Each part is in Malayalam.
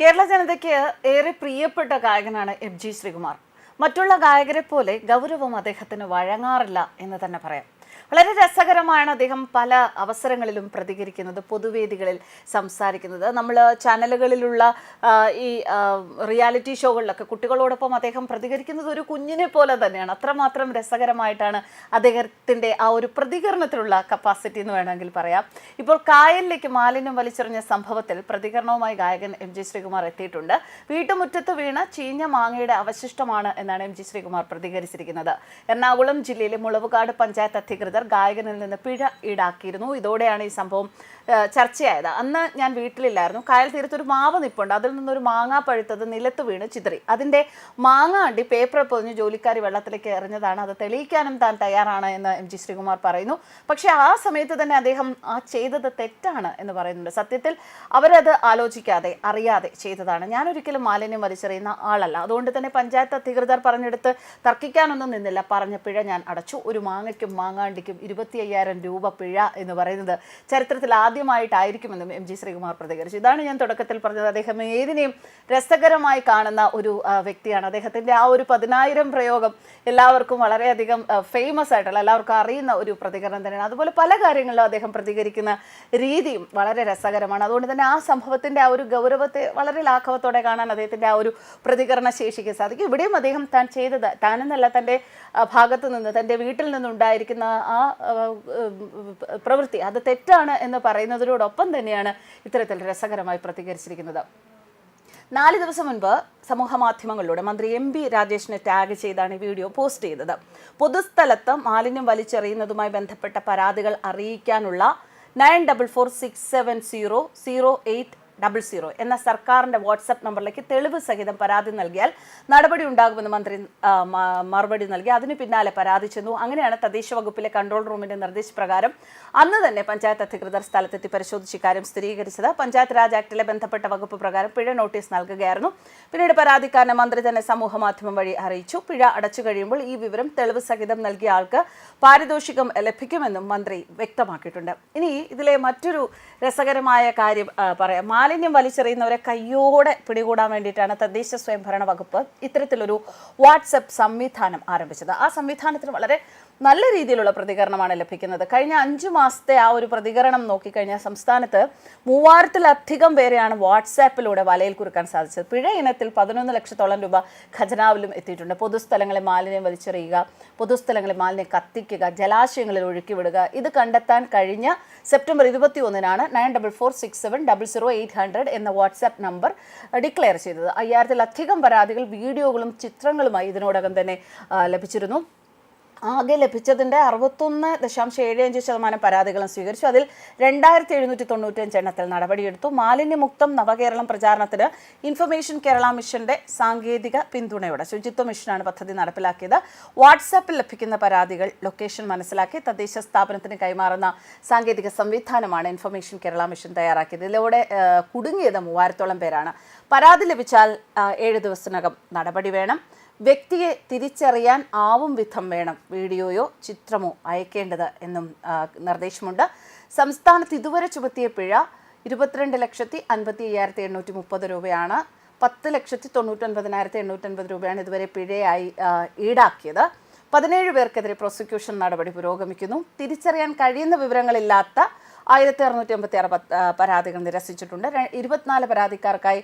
കേരള ജനതയ്ക്ക് ഏറെ പ്രിയപ്പെട്ട ഗായകനാണ് എം ജി ശ്രീകുമാർ. മറ്റുള്ള ഗായകരെ പോലെ ഗൗരവം അദ്ദേഹത്തിന് വഴങ്ങാറില്ല എന്ന് തന്നെ പറയാം. വളരെ രസകരമാണ് അദ്ദേഹം പല അവസരങ്ങളിലും പ്രതികരിക്കുന്നത് പൊതുവേദികളിൽ സംസാരിക്കുന്നത്. നമ്മൾ ചാനലുകളിലുള്ള ഈ റിയാലിറ്റി ഷോകളിലൊക്കെ കുട്ടികളോടൊപ്പം അദ്ദേഹം പ്രതികരിക്കുന്നത് ഒരു കുഞ്ഞിനെ പോലെ തന്നെയാണ്. അത്രമാത്രം രസകരമായിട്ടാണ് അദ്ദേഹത്തിന്റെ ആ ഒരു പ്രതികരണത്തിലുള്ള കപ്പാസിറ്റി എന്ന് വേണമെങ്കിൽ പറയാം. ഇപ്പോൾ കായലിലേക്ക് മാലിന്യം വലിച്ചെറിഞ്ഞ സംഭവത്തിൽ പ്രതികരണവുമായി ഗായകൻ എം ജി ശ്രീകുമാർ എത്തിയിട്ടുണ്ട്. വീട്ടുമുറ്റത്ത് വീണ ചീഞ്ഞ മാങ്ങയുടെ അവശിഷ്ടമാണ് എന്നാണ് എം ജി ശ്രീകുമാർ പ്രതികരിച്ചിരിക്കുന്നത്. എറണാകുളം ജില്ലയിലെ മുളവുകാട് പഞ്ചായത്ത് അധികൃതർ ഗായകനിൽ നിന്ന് പിഴ ഈടാക്കിയിരുന്നു. ഇതോടെയാണ് ഈ സംഭവം ചർച്ചയായത്. അന്ന് ഞാൻ വീട്ടിലില്ലായിരുന്നു. കായൽ തീരത്ത് ഒരു മാവ് നിപ്പുണ്ട്. അതിൽ നിന്നൊരു മാങ്ങ പഴുത്തത് നിലത്ത് വീണ് ചിതറി. അതിന്റെ മാങ്ങ അണ്ടി പേപ്പർ പൊതിഞ്ഞ് ജോലിക്കാരി വെള്ളത്തിലേക്ക് എറിഞ്ഞതാണ്. അത് തെളിയിക്കാനും താൻ തയ്യാറാണ് എന്ന് എം ജി ശ്രീകുമാർ പറയുന്നു. പക്ഷേ ആ സമയത്ത് തന്നെ അദ്ദേഹം ആ ചെയ്തത് തെറ്റാണ് എന്ന് പറയുന്നുണ്ട്. സത്യത്തിൽ അവരത് ആലോചിക്കാതെ അറിയാതെ ചെയ്തതാണ്. ഞാനൊരിക്കലും മാലിന്യം വലിച്ചെറിയുന്ന ആളല്ല. അതുകൊണ്ട് തന്നെ പഞ്ചായത്ത് അധികൃതർ പറഞ്ഞെടുത്ത് തർക്കിക്കാനൊന്നും നിന്നില്ല. പറഞ്ഞ പിഴ ഞാൻ അടച്ചു. ഒരു മാങ്ങയ്ക്കും മാങ്ങാണ്ടിക്കും ഇരുപത്തി അയ്യായിരം രൂപ പിഴ എന്ന് പറയുന്നത് ചരിത്രത്തിൽ ആദ്യമായിട്ടായിരിക്കുമെന്നും എം ജി ശ്രീകുമാർ പ്രതികരിച്ചു. ഇതാണ് ഞാൻ തുടക്കത്തിൽ പറഞ്ഞത്. അദ്ദേഹം ഏതിനെയും രസകരമായി കാണുന്ന ഒരു വ്യക്തിയാണ്. അദ്ദേഹത്തിന്റെ ആ ഒരു പതിനായിരം പ്രയോഗം എല്ലാവർക്കും വളരെയധികം ഫേമസ് ആയിട്ടുള്ള എല്ലാവർക്കും അറിയുന്ന ഒരു പ്രതികരണം തന്നെയാണ്. അതുപോലെ പല കാര്യങ്ങളിലും അദ്ദേഹം പ്രതികരിക്കുന്ന രീതിയും വളരെ രസകരമാണ്. അതുകൊണ്ട് തന്നെ ആ സംഭവത്തിന്റെ ആ ഒരു ഗൗരവത്തെ വളരെ ലാഘവത്തോടെ കാണാൻ അദ്ദേഹത്തിന്റെ ആ ഒരു പ്രതികരണ ശേഷിക്ക് സാധിക്കും. ഇവിടെയും അദ്ദേഹം താൻ ചെയ്തത് താനെന്നല്ല തന്റെ ഭാഗത്ത് നിന്ന് തന്റെ വീട്ടിൽ നിന്നുണ്ടായിരിക്കുന്ന ആ ആ, പ്രവൃത്തി. അത് തെറ്റാണ് എന്ന് പറയുന്നതിനോടൊപ്പം തന്നെയാണ് ഇത്തരത്തിൽ രസകരമായി പ്രതികരിച്ചിരിക്കുന്നത്. നാല് ദിവസം മുൻപ് സമൂഹ മാധ്യമങ്ങളിലൂടെ മന്ത്രി എം ബി രാജേഷിനെ ടാഗ് ചെയ്താണ് ഈ വീഡിയോ പോസ്റ്റ് ചെയ്തത്. പൊതുസ്ഥലത്ത് മാലിന്യം വലിച്ചെറിയുന്നതുമായി ബന്ധപ്പെട്ട പരാതികൾ അറിയിക്കാനുള്ള nine double four six seven zero zero eight double zero എന്ന സർക്കാരിന്റെ വാട്സപ്പ് നമ്പറിലേക്ക് തെളിവ് സഹിതം പരാതി നൽകിയാൽ നടപടി ഉണ്ടാകുമെന്ന് മന്ത്രി മറുപടി നൽകി. അതിനു പിന്നാലെ പരാതി ചെന്നു. അങ്ങനെയാണ് തദ്ദേശ വകുപ്പിലെ കൺട്രോൾ റൂമിന്റെ നിർദ്ദേശപ്രകാരം അന്ന് തന്നെ പഞ്ചായത്ത് അധികൃതർ സ്ഥലത്തെത്തി പരിശോധിച്ച് ഇക്കാര്യം സ്ഥിരീകരിച്ചത്. പഞ്ചായത്ത് രാജ് ആക്ടിലെ ബന്ധപ്പെട്ട വകുപ്പ് പ്രകാരം പിഴ നോട്ടീസ് നൽകുകയായിരുന്നു. പിന്നീട് പരാതിക്കാരനെ മന്ത്രി തന്നെ സമൂഹ മാധ്യമം വഴി അറിയിച്ചു. പിഴ അടച്ചു കഴിയുമ്പോൾ ഈ വിവരം തെളിവ് സഹിതം നൽകിയ ആൾക്ക് പാരിതോഷികം ലഭിക്കുമെന്നും മന്ത്രി വ്യക്തമാക്കിയിട്ടുണ്ട്. ഇനി ഇതിലെ മറ്റൊരു രസകരമായ കാര്യം പറയാം. മാലിന്യം വലിച്ചെറിയുന്നവരെ കയ്യോടെ പിടികൂടാൻ വേണ്ടിയിട്ടാണ് തദ്ദേശ സ്വയംഭരണ വകുപ്പ് ഇത്തരത്തിലൊരു വാട്സപ്പ് സംവിധാനം ആരംഭിച്ചത്. ആ സംവിധാനത്തിന് വളരെ നല്ല രീതിയിലുള്ള പ്രതികരണമാണ് ലഭിക്കുന്നത്. കഴിഞ്ഞ അഞ്ചു മാസത്തെ ആ ഒരു പ്രതികരണം നോക്കിക്കഴിഞ്ഞാൽ സംസ്ഥാനത്ത് മൂവായിരത്തിലധികം പേരെയാണ് വാട്സാപ്പിലൂടെ വലയിൽ കുറുക്കാൻ സാധിച്ചത്. പിഴ ഇനത്തിൽ പതിനൊന്ന് ലക്ഷത്തോളം രൂപ ഖജനാവിലും എത്തിയിട്ടുണ്ട്. പൊതുസ്ഥലങ്ങളിൽ മാലിന്യം വലിച്ചെറിയുക പൊതുസ്ഥലങ്ങളിൽ മാലിന്യം കത്തിക്കുക ജലാശയങ്ങളിൽ ഒഴുക്കി വിടുക ഇത് കണ്ടെത്താൻ കഴിഞ്ഞ സെപ്റ്റംബർ ഇരുപത്തി ഒന്നിനാണ് nine double four six seven double zero eight hundred എന്ന വാട്സാപ്പ് നമ്പർ ഡിക്ലെയർ ചെയ്തത്. അയ്യായിരത്തിലധികം പരാതികൾ വീഡിയോകളും ചിത്രങ്ങളുമായി ഇതിനോടകം തന്നെ ലഭിച്ചിരുന്നു. ആകെ ലഭിച്ചതിന്റെ അറുപത്തൊന്ന് ദശാംശം ഏഴ് അഞ്ച് ശതമാനം പരാതികളും സ്വീകരിച്ചു. അതിൽ രണ്ടായിരത്തി എഴുന്നൂറ്റി തൊണ്ണൂറ്റഞ്ച് എണ്ണത്തിൽ നടപടിയെടുത്തു. മാലിന്യമുക്തം നവകേരളം പ്രചാരണത്തിന് ഇൻഫർമേഷൻ കേരള മിഷന്റെ സാങ്കേതിക പിന്തുണയോടെ ശുചിത്വ മിഷനാണ് പദ്ധതി നടപ്പിലാക്കിയത്. വാട്സാപ്പിൽ ലഭിക്കുന്ന പരാതികൾ ലൊക്കേഷൻ മനസ്സിലാക്കി തദ്ദേശ സ്ഥാപനത്തിന് കൈമാറുന്ന സാങ്കേതിക സംവിധാനമാണ് ഇൻഫർമേഷൻ കേരള മിഷൻ തയ്യാറാക്കിയത്. ഇതിലൂടെ കുടുങ്ങിയത് മൂവായിരത്തോളം പേരാണ്. പരാതി ലഭിച്ചാൽ ഏഴ് ദിവസത്തിനകം നടപടി വേണം. വ്യക്തിയെ തിരിച്ചറിയാൻ ആവും വിധം വേണം. വീഡിയോയോ ചിത്രമോ അയക്കേണ്ടത് എന്നും നിർദ്ദേശമുണ്ട്. സംസ്ഥാനത്ത് ഇതുവരെ ചുമത്തിയ പിഴ ഇരുപത്തിരണ്ട് ലക്ഷത്തി അൻപത്തി അയ്യായിരത്തി എണ്ണൂറ്റി മുപ്പത് രൂപയാണ്. പത്ത് ലക്ഷത്തി തൊണ്ണൂറ്റൊൻപതിനായിരത്തി എണ്ണൂറ്റൻപത് രൂപയാണ് ഇതുവരെ പിഴയായി ഈടാക്കിയത്. പതിനേഴ് പേർക്കെതിരെ പ്രോസിക്യൂഷൻ നടപടി പുരോഗമിക്കുന്നു. തിരിച്ചറിയാൻ കഴിയുന്ന വിവരങ്ങളില്ലാത്ത ആയിരത്തി അറുന്നൂറ്റി അമ്പത്തി ആറ് പരാതികൾ നിരസിച്ചിട്ടുണ്ട്. ഇരുപത്തിനാല് പരാതിക്കാർക്കായി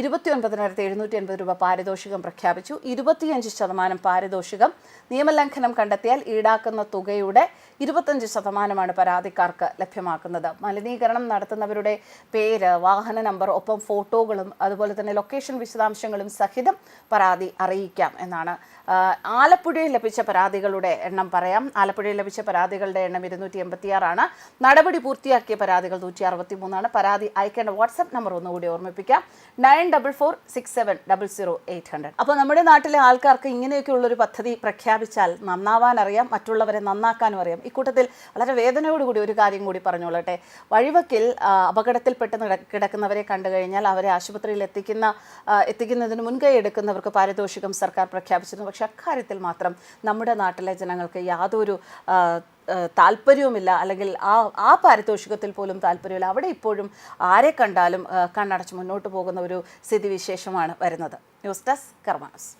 ഇരുപത്തി ഒൻപതിനായിരത്തി എഴുന്നൂറ്റി എൺപത് രൂപ പാരിതോഷികം പ്രഖ്യാപിച്ചു. ഇരുപത്തിയഞ്ച് ശതമാനം പാരിതോഷികം നിയമലംഘനം കണ്ടെത്തിയാൽ ഈടാക്കുന്ന തുകയുടെ ഇരുപത്തഞ്ച് ശതമാനമാണ് പരാതിക്കാർക്ക് ലഭ്യമാക്കുന്നത്. മലിനീകരണം നടത്തുന്നവരുടെ പേര് വാഹന നമ്പർ ഒപ്പം ഫോട്ടോകളും അതുപോലെ തന്നെ ലൊക്കേഷൻ വിശദാംശങ്ങളും സഹിതം പരാതി അറിയിക്കാം എന്നാണ്. ആലപ്പുഴയിൽ ലഭിച്ച പരാതികളുടെ എണ്ണം പറയാം. ആലപ്പുഴയിൽ ലഭിച്ച പരാതികളുടെ എണ്ണം ഇരുന്നൂറ്റി എൺപത്തിയാറാണ് നടപടി പൂർത്തിയാക്കിയ പരാതികൾ നൂറ്റി അറുപത്തി മൂന്നാണ് പരാതി അയക്കേണ്ട വാട്സപ്പ് നമ്പർ ഒന്നുകൂടി ഓർമ്മിപ്പിക്കാം. Nine double four six seven double zero eight hundred. അപ്പോൾ നമ്മുടെ നാട്ടിലെ ആൾക്കാർക്ക് ഇങ്ങനെയൊക്കെയുള്ളൊരു പദ്ധതി പ്രഖ്യാപിച്ചാൽ നന്നാവാൻ അറിയാം മറ്റുള്ളവരെ നന്നാക്കാനും അറിയാം ഇക്കൂട്ടത്തിൽ വളരെ വേദനയോടുകൂടി ഒരു കാര്യം കൂടി പറഞ്ഞോളട്ടെ വഴിവക്കിൽ അപകടത്തിൽപ്പെട്ട് കിടക്കുന്നവരെ കണ്ടു കഴിഞ്ഞാൽ അവരെ ആശുപത്രിയിൽ എത്തിക്കുന്ന എത്തിക്കുന്നതിന് മുൻകൈ എടുക്കുന്നവർക്ക് പാരിതോഷികം സർക്കാർ പ്രഖ്യാപിച്ചിരുന്നു. പക്ഷേ അക്കാര്യത്തിൽ മാത്രം നമ്മുടെ നാട്ടിലെ ജനങ്ങൾക്ക് യാതൊരു താല്പര്യവുമില്ല. അല്ലെങ്കിൽ ആ ആ പാരിതോഷികത്തിൽ പോലും താല്പര്യമില്ല. അവിടെ ഇപ്പോഴും ആരെ കണ്ടാലും കണ്ണടച്ച് മുന്നോട്ട് പോകുന്ന ഒരു സ്ഥിതിവിശേഷമാണ് വരുന്നത്. News desk കർമാനസ്